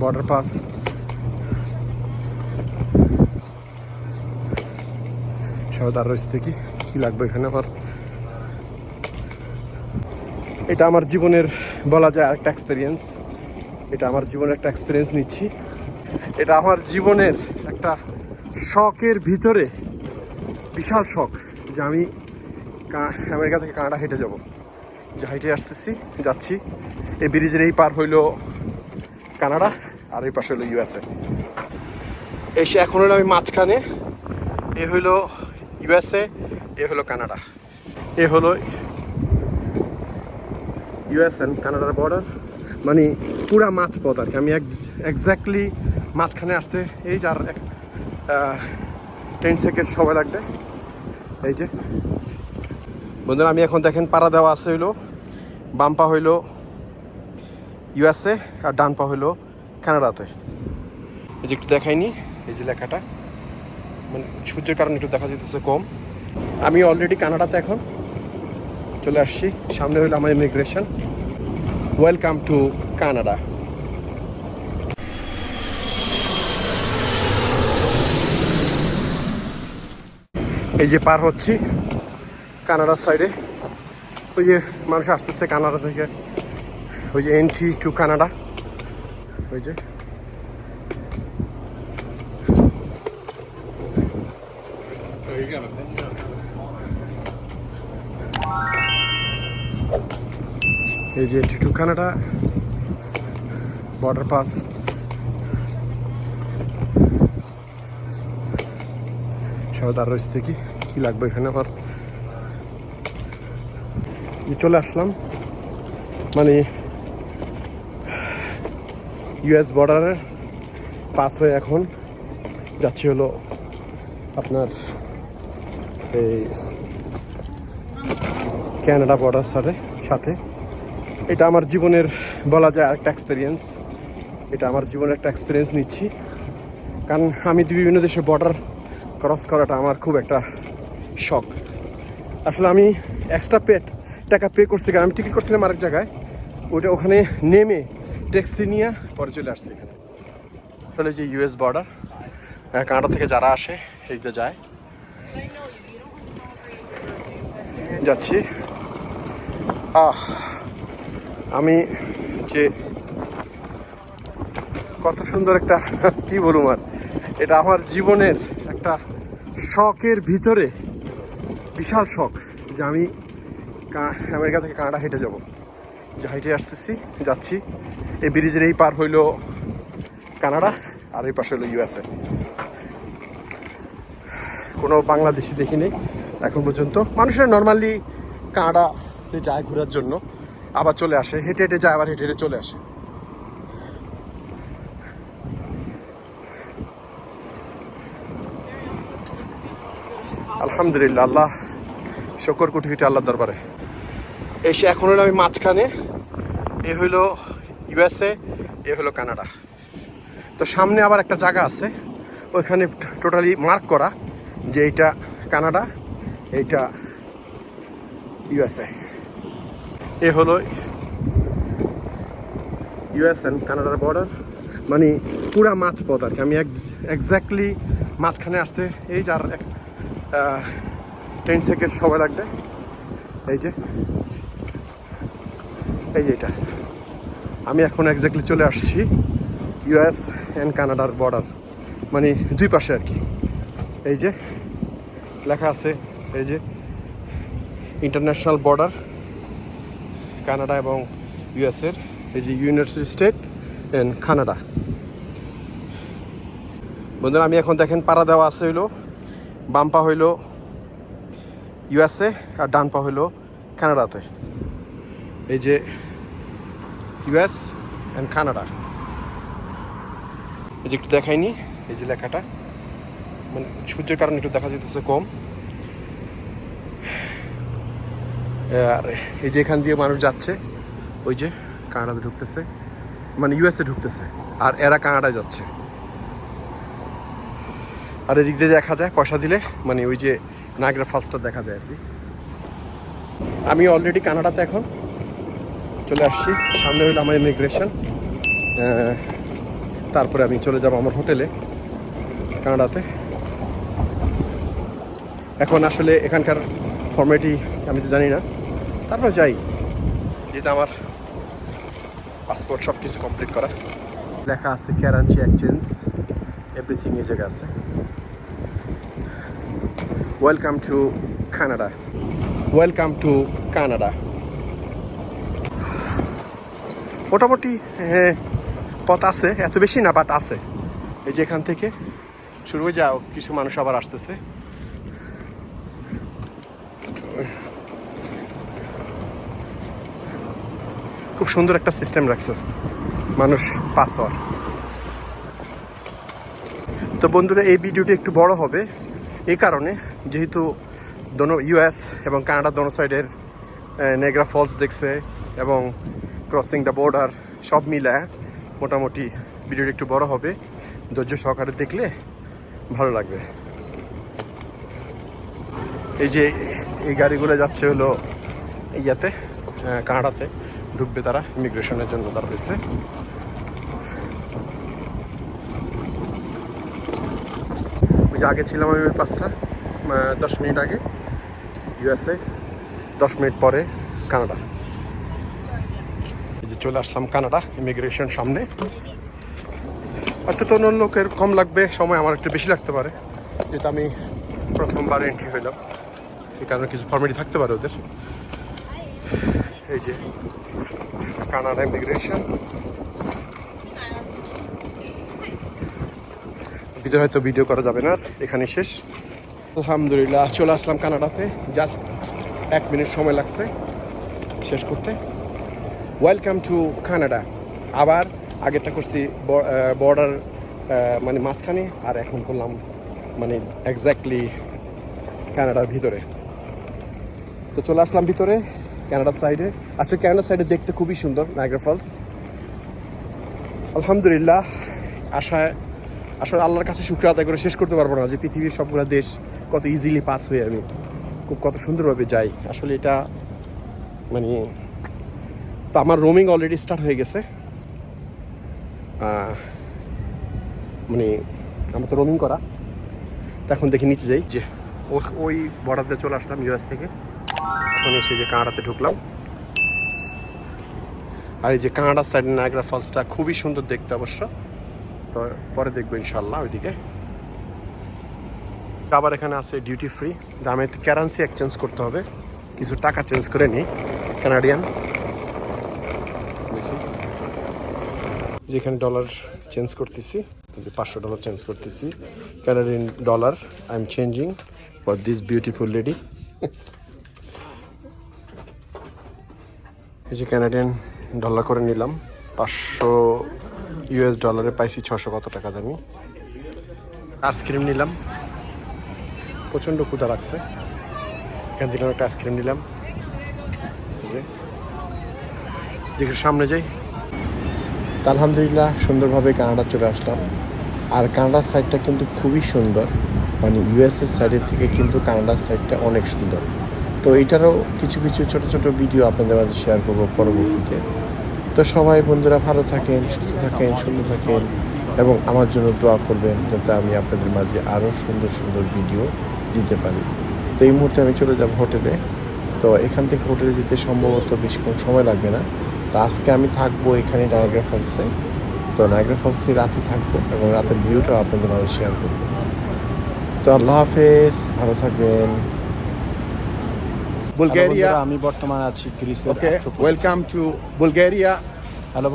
Border pass সবাই তার রয়েছে দেখি, কি লাগবে এখানে আমার এটা আমার জীবনের বলা যায় আরেকটা এক্সপিরিয়েন্স এটা আমার জীবনের একটা এক্সপিরিয়েন্স নিচ্ছি। এটা আমার জীবনের একটা শখের ভিতরে, বিশাল শখ যে আমি আমেরিকা থেকে কানাডা হেঁটে যাব। যে হাইটে আসতেছি, যাচ্ছি। এই ব্রিজের এই পার হইল কানাডা। আর এই পাশে হলো ইউএসএ এসে এখন হলো আমি মাঝখানে, এ হইল ইউএসএ এ হলো কানাডা। এ হলো ইউএস অ্যান্ড কানাডার বর্ডার মানে পুরা মাছ মাঝপথ আর কি। আমি এক্স্যাক্টলি মাঝখানে আসতে, এই যার টেন সেকেন্ড সময় লাগবে। এই যে। বন্ধুরা, আমি এখন দেখেন পাড়া দেওয়া আছে হইল, বাম পা হইল ইউএসএ আর ডান পা হইল কানাডাতে এই যে একটু দেখাইনি, এই যে লেখাটা। মানে সূর্যের কারণে একটু দেখা যেতেছে কম। আমি অলরেডি কানাডাতে এখন। চলে আসছি। সামনে হইল আমার ইমিগ্রেশন ওয়েলকাম টু কানাডা এই যে পার হচ্ছি কানাডার সাইডে ওই যে মানুষ আসতেছে কানাডা থেকে। ওই যে এন্ট্রি টু কানাডা ওই যে এই যে entry to Canada border pass সবাই তার রয়েছে দেখি, কি লাগবে এখানে আমার যে চলে আসলাম মানে ইউএস বর্ডারের পাস হয়ে এখন। যাচ্ছি হলো আপনার এই ক্যানাডা বর্ডার সাথে সাথে। এটা আমার জীবনের বলা যায় আরেকটা এক্সপিরিয়েন্স এটা আমার জীবনের একটা এক্সপিরিয়েন্স নিচ্ছি। কারণ আমি বিভিন্ন দেশে বর্ডার ক্রস করাটা আমার খুব একটা শখ। আসলে আমি এক্সট্রা পেড টাকা পে করছি, কারণ আমি টিকিট করছিলাম আরেক জায়গায়। ওটা ওখানে নেমে ট্যাক্সি নিয়ে পরে চলে আসছি এখানে। আসলে যে ইউএস বর্ডার কানাডা থেকে যারা আসে এইতে যায়। যাচ্ছি। আহ, আমি যে কত সুন্দর একটা, কি বলুম আর, এটা আমার জীবনের একটা শখের ভিতরে, বিশাল শখ যে আমি আমেরিকা থেকে কানাডা হেঁটে যাব। হাইটে আসতেছি, যাচ্ছি। এই ব্রিজের এই পার হইল কানাডা আর এই পাশে হলো ইউএসএ কোনো বাংলাদেশি দেখিনি এখন পর্যন্ত। মানুষের নর্মালি কানাডাতে যায় ঘোরার জন্য, আবার চলে আসে। হেঁটে হেঁটে যায়, আবার হেঁটে হেঁটে চলে আসে। আলহামদুলিল্লাহ, আল্লাহ শকর কোটি কোটি আল্লাহ দরবারে। এসে এখন হলো আমি মাঝখানে। এ হইল ইউএসএ, এ হলো কানাডা। তো সামনে আবার একটা জায়গা আছে, ওইখানে টোটালি মার্ক করা যে এইটা কানাডা, এইটা ইউএসএ। এ হলো ইউএস অ্যান্ড কানাডার বর্ডার। মানে পুরা মাঝপথ আর কি। আমি এক্স্যাক্টলি মাঝখানে আসতে, এই যার টেন সেকেন্ড সময় লাগবে। এই যে। এই যে এটা। আমি এখন এক্স্যাক্টলি চলে আসছি ইউএস অ্যান্ড কানাডার বর্ডার মানে দুই পাশে আর কি। এই যে, লেখা আছে, এই যে ইন্টারন্যাশনাল বর্ডার কানাডা এবং ইউএসের এই যে ইউনাইটেড স্টেট অ্যান্ড কানাডা বন্ধুরা, আমি এখন দেখেন, পাড়া দেওয়া আছে হইল, বাম পা হইল ইউএসএ আর ডান পা হইল কানাডাতে এই যে ইউএস অ্যান্ড কানাডা এই যে একটু দেখাইনি, এই যে লেখাটা। মানে সূর্যের কারণে একটু দেখা যেতেছে কম। আর এই যে এখান দিয়ে মানুষ যাচ্ছে, ওই যে কানাডাতে ঢুকতেছে। মানে ইউএসএ ঢুকতেছে, আর এরা কানাডায় যাচ্ছে। আর এদিক দিয়ে দেখা যায়, পয়সা দিলে মানে ওই যে নাগরা ফালসটা দেখা যায় আর কি। আমি অলরেডি কানাডাতে এখন। চলে আসছি। সামনে হইল আমার ইমিগ্রেশন তারপরে আমি চলে যাব আমার হোটেলে কানাডাতে। এখন আসলে এখানকার ফর্মালিটি আমি তো জানি না। তারপরে যাই যেটা আমার পাসপোর্ট সব কিছু কমপ্লিট করা লেখা আছে ক্যারাঞ্চি এক্সচেঞ্জ এভরিথিং এই জায়গায় আছে। Welcome to Canada welcome to Canada মোটামুটি পথ আছে, এত বেশি না বাট আছে। এই যে এখান থেকে শুরু হয়ে যাও, কিছু মানুষ আবার আসতেছে। খুব সুন্দর একটা সিস্টেম রাখছে, মানুষ পাস হওয়ার তো বন্ধুরা, এই ভিডিওটি একটু বড় হবে এই কারণে যেহেতু দোনো ইউএস এবং কানাডা দোনো সাইডের নেগ্রা ফলস দেখছে এবং ক্রসিং দ্য বর্ডার সব মিলায় মোটামুটি ভিডিওটি একটু বড় হবে। ধৈর্য সহকারে দেখলে ভালো লাগবে। এই যে এই গাড়িগুলো যাচ্ছে হলো ইয়াতে কানাডাতে। ঢুকবে তারা ইমিগ্রেশনের জন্য তারা হয়েছে। ওই যে আগে ছিলাম আমি পাঁচটা দশ মিনিট আগে ইউএসএ দশ মিনিট পরে কানাডা। যে চলে আসলাম কানাডা ইমিগ্রেশন সামনে। অর্থাৎ অন্য লোকের কম লাগবে, সময় আমার একটু বেশি লাগতে পারে। যেটা আমি প্রথমবার এন্ট্রি হইলাম। এই কারণে কিছু ফর্মালিটি থাকতে পারে ওদের। এই যে কানাডা ইমিগ্রেশন ভিতরে হয়তো ভিডিও করা যাবে না এখানে শেষ। আলহামদুলিল্লাহ, চলে আসলাম কানাডাতে। জাস্ট এক মিনিট সময় লাগছে শেষ করতে। ওয়েলকাম টু কানাডা আবার আগেরটা করছি বর্ডার মানে মাঝখানে, আর এখন করলাম মানে এক্স্যাক্টলি কানাডার ভিতরে। তো চলে আসলাম ভিতরে কানাডার সাইডে আসলে কানাডার সাইডে দেখতে খুবই সুন্দর নাইগ্রা ফলস আলহামদুলিল্লাহ, আশায় আসলে আল্লাহর কাছে শুক্র আদায় করে শেষ করতে পারব না যে পৃথিবীর সবগুলো দেশ কত ইজিলি পাস হয়ে আমি, খুব কত সুন্দরভাবে যাই। আসলে এটা মানে তো আমার রোমিং অলরেডি স্টার্ট হয়ে গেছে। মানে আমার তো রোমিং করা। তো এখন দেখি নিচে যাই, যে ওই বর্ডারতে চলে আসলাম ইউএস থেকে। এখন এসে যে কানাডাতে ঢুকলাম। আর এই যে কানাডার সাইড নায়গ্রা ফলসটা খুবই সুন্দর দেখতে অবশ্য। তো পরে দেখব ইনশাল্লাহ ওইদিকে। আবার এখানে আছে ডিউটি ফ্রি দামে ক্যারেন্সি এক্সচেঞ্জ করতে হবে। কিছু টাকা চেঞ্জ করে নিই কানাডিয়ান দেখি যেখানে ডলার চেঞ্জ করতেছি পাঁচশো ডলার চেঞ্জ করতেছি Canadian dollar I am changing for this beautiful lady এই যে ক্যানাডিয়ান ডলার করে নিলাম, পাঁচশো ইউএস ডলারে পাইছি ছশো কত টাকা জানি। আইসক্রিম নিলাম। প্রচণ্ড ক্ষুদা লাগছে। এখান থেকে একটা আইসক্রিম নিলাম। যে। সামনে যাই। আলহামদুলিল্লাহ সুন্দরভাবে কানাডা চলে আসলাম। আর কানাডার সাইডটা কিন্তু খুবই সুন্দর। মানে ইউএসএর সাইডের থেকে কিন্তু কানাডার সাইডটা অনেক সুন্দর। তো এটারও কিছু কিছু ছোট ছোট ভিডিও আপনাদের মাঝে শেয়ার করব পরবর্তীতে। তো সবাই বন্ধুরা ভালো থাকেন, সুস্থ থাকেন, সুন্দর থাকেন এবং আমার জন্য দোয়া করবেন যাতে আমি আপনাদের মাঝে আরও সুন্দর সুন্দর ভিডিও দিতে পারি। তো এই মুহূর্তে আমি চলে যাব হোটেলে তো এখান থেকে হোটেলে যেতে সম্ভবত বেশিক্ষণ সময় লাগবে না। তো আজকে আমি থাকব এখানে নায়গ্রা ফলসে তো নায়গ্রা ফলসে রাতে থাকব এবং রাতের ভিউটাও আপনাদের মাঝে শেয়ার করব। তো আল্লাহ হাফেজ ভালো থাকবেন। বুলগেরিয়া। বুলগেরিয়া আমি বর্তমানে আছি গ্রিসে okay welcome to Bulgaria hello